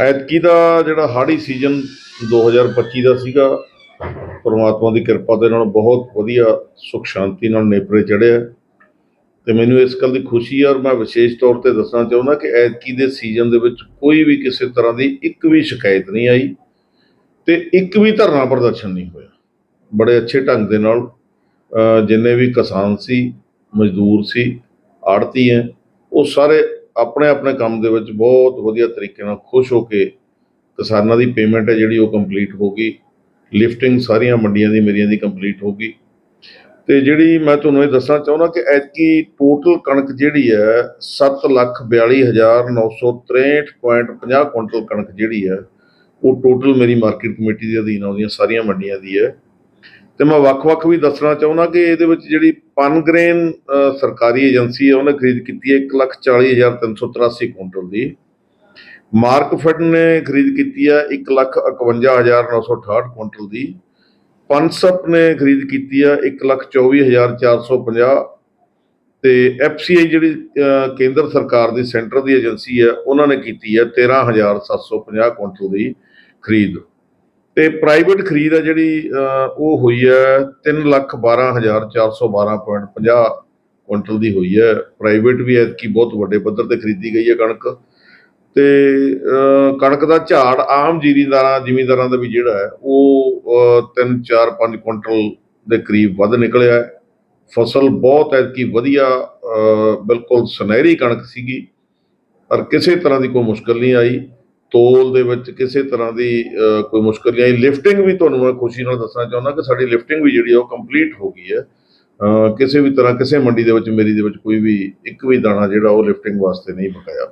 ਐਤਕੀ ਦਾ ਜਿਹੜਾ ਹਾੜੀ ਸੀਜ਼ਨ 2025 ਦਾ ਸੀਗਾ, ਪਰਮਾਤਮਾ ਦੀ ਕਿਰਪਾ ਦੇ ਨਾਲ ਬਹੁਤ ਵਧੀਆ ਸੁਖ ਸ਼ਾਂਤੀ ਨਾਲ ਨੇਪਰੇ ਚੜਿਆ ਤੇ ਮੈਨੂੰ ਇਸ ਗੱਲ ਦੀ ਖੁਸ਼ੀ ਹੈ ਔਰ ਮੈਂ ਵਿਸ਼ੇਸ਼ ਤੌਰ ਤੇ ਦੱਸਣਾ ਚਾਹੁੰਦਾ ਕਿ ਐਤਕੀ ਦੇ ਸੀਜ਼ਨ ਦੇ ਵਿੱਚ ਕੋਈ ਵੀ ਕਿਸੇ ਤਰ੍ਹਾਂ ਦੀ ਇੱਕ ਵੀ ਸ਼ਿਕਾਇਤ ਨਹੀਂ ਆਈ ਤੇ ਇੱਕ ਵੀ ਧਰਨਾ ਪ੍ਰਦਰਸ਼ਨ ਨਹੀਂ ਹੋਇਆ। ਬੜੇ ਅੱਛੇ ਢੰਗ ਦੇ ਨਾਲ ਜਿੰਨੇ ਵੀ ਕਿਸਾਨ ਸੀ, ਮਜ਼ਦੂਰ ਸੀ ਆੜਤੀ ਹੈ, ਉਹ ਸਾਰੇ ਆਪਣੇ ਆਪਣੇ ਕੰਮ ਦੇ ਵਿੱਚ ਬਹੁਤ ਵਧੀਆ ਤਰੀਕੇ ਨਾਲ ਖੁਸ਼ ਹੋ ਕੇ ਕਿਸਾਨਾਂ ਦੀ ਪੇਮੈਂਟ ਹੈ ਜਿਹੜੀ ਉਹ ਕੰਪਲੀਟ ਹੋ ਗਈ। ਲਿਫਟਿੰਗ ਸਾਰੀਆਂ ਮੰਡੀਆਂ ਦੀ ਮੇਰੀਆਂ ਦੀ ਕੰਪਲੀਟ ਹੋ ਗਈ। ਤੇ ਜਿਹੜੀ ਮੈਂ ਤੁਹਾਨੂੰ ਇਹ ਦੱਸਣਾ ਚਾਹੁੰਦਾ ਕਿ ਐਤਕੀ ਟੋਟਲ ਕਣਕ ਜਿਹੜੀ ਹੈ 742963.50 ਕੁਇੰਟਲ ਕਣਕ ਜਿਹੜੀ ਹੈ, ਉਹ ਟੋਟਲ ਮੇਰੀ ਮਾਰਕੀਟ ਕਮੇਟੀ ਦੇ ਅਧੀਨ ਆਉਂਦੀਆਂ, ਸਾਰੀਆਂ ਮੰਡੀਆਂ ਦੀ ਹੈ। ਤੇ ਮੈਂ ਵੱਖ-ਵੱਖ ਵੀ ਦੱਸਣਾ ਚਾਹੁੰਦਾ ਕਿ ਇਹਦੇ ਵਿੱਚ ਜਿਹੜੀ ਪਨਗ੍ਰੇਨ ਅ, ਸਰਕਾਰੀ ਏਜੰਸੀ ਹੈ ਉਹਨੇ ਖਰੀਦ ਕੀਤੀ ਹੈ 140383 ਕੁਇੰਟਲ ਦੀ। ਮਾਰਕਫੈਡ ਨੇ ਖਰੀਦ ਕੀਤੀ ਹੈ 151968 ਕੁਇੰਟਲ ਦੀ। ਪਨਸਪ ਨੇ ਖਰੀਦ ਕੀਤੀ ਹੈ 124450 ਤੇ ਐਫਸੀਆਈ ਜਿਹੜੀ ਕੇਂਦਰ ਸਰਕਾਰ ਦੀ ਸੈਂਟਰ ਦੀ ਏਜੰਸੀ ਹੈ ਉਹਨਾਂ ਨੇ ਕੀਤੀ ਹੈ 13750 ਕੁਇੰਟਲ ਦੀ ਖਰੀਦ। ਤੇ ਪ੍ਰਾਈਵੇਟ ਖਰੀਦ ਹੈ ਜਿਹੜੀ ਉਹ ਹੋਈ ਹੈ 312412.50 ਕੁਇੰਟਲ ਦੀ ਹੋਈ ਹੈ। ਪ੍ਰਾਈਵੇਟ ਵੀ ਐਤਕੀ ਬਹੁਤ ਵੱਡੇ ਪੱਧਰ ਤੇ ਖਰੀਦੀ ਗਈ ਹੈ ਕਣਕ। ਤੇ ਕਣਕ ਦਾ ਝਾੜ ਆਮ ਜ਼ਿਮੀਂਦਾਰਾਂ ਜ਼ਿਮੀਂਦਾਰਾਂ ਦਾ ਵੀ ਜਿਹੜਾ ਹੈ, ਉਹ 3 4 5 ਕੁਇੰਟਲ ਦੇ ਕਰੀਬ ਵੱਧ ਨਿਕਲਿਆ ਹੈ। ਫਸਲ ਬਹੁਤ ਐਤਕੀ ਵਧੀਆ ਬਿਲਕੁਲ ਸੁਨਹਿਰੀ ਕਣਕ ਸੀਗੀ। ਪਰ ਕਿਸੇ ਤਰ੍ਹਾਂ ਦੀ ਕੋਈ ਮੁਸ਼ਕਲ ਨਹੀਂ ਆਈ। ਤੋਲ ਦੇ ਵਿੱਚ ਕਿਸੇ ਤਰ੍ਹਾਂ ਦੀ ਕੋਈ ਮੁਸ਼ਕਲ ਨਹੀਂ ਆਈ ਲਿਫਟਿੰਗ ਵੀ ਤੁਹਾਨੂੰ ਮੈਂ ਖੁਸ਼ੀ ਨਾਲ ਦੱਸਣਾ ਚਾਹੁੰਦਾ ਕਿ ਸਾਡੀ ਲਿਫਟਿੰਗ ਵੀ ਜਿਹੜੀ ਆ ਉਹ ਕੰਪਲੀਟ ਹੋ ਗਈ ਹੈ। ਕਿਸੇ ਵੀ ਤਰ੍ਹਾਂ ਕਿਸੇ ਮੰਡੀ ਦੇ ਵਿੱਚ, ਮੇਰੀ ਦੇ ਵਿੱਚ ਕੋਈ ਵੀ ਇੱਕ ਵੀ ਦਾਣਾ ਜਿਹੜਾ ਉਹ ਲਿਫਟਿੰਗ ਵਾਸਤੇ ਨਹੀਂ ਬਕਾਇਆ